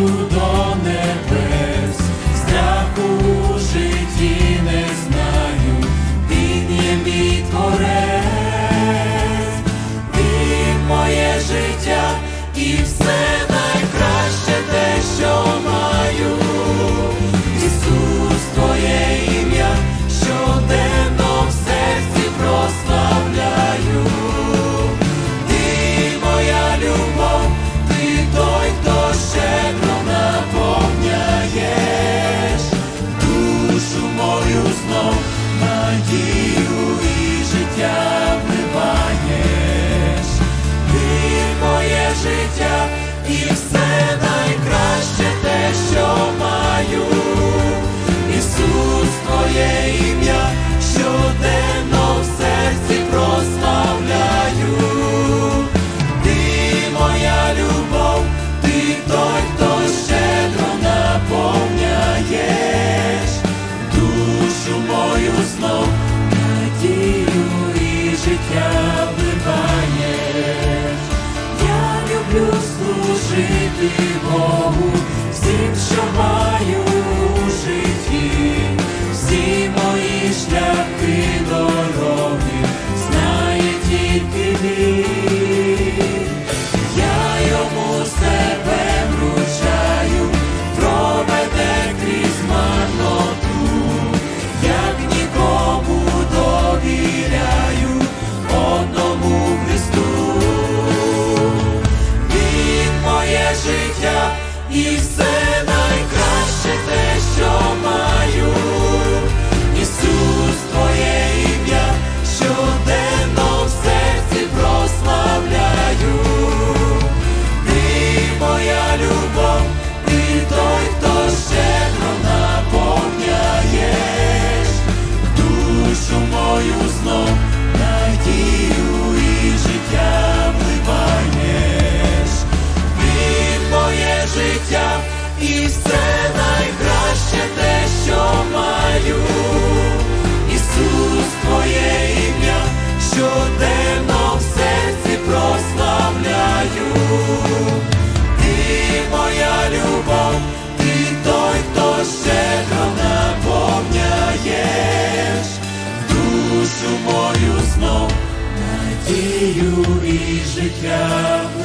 tudo. тільки він, я йому себе вручаю, проведе крізь марноту, як нікому довіряю одному Христу, він моє життя і все. надію і життя.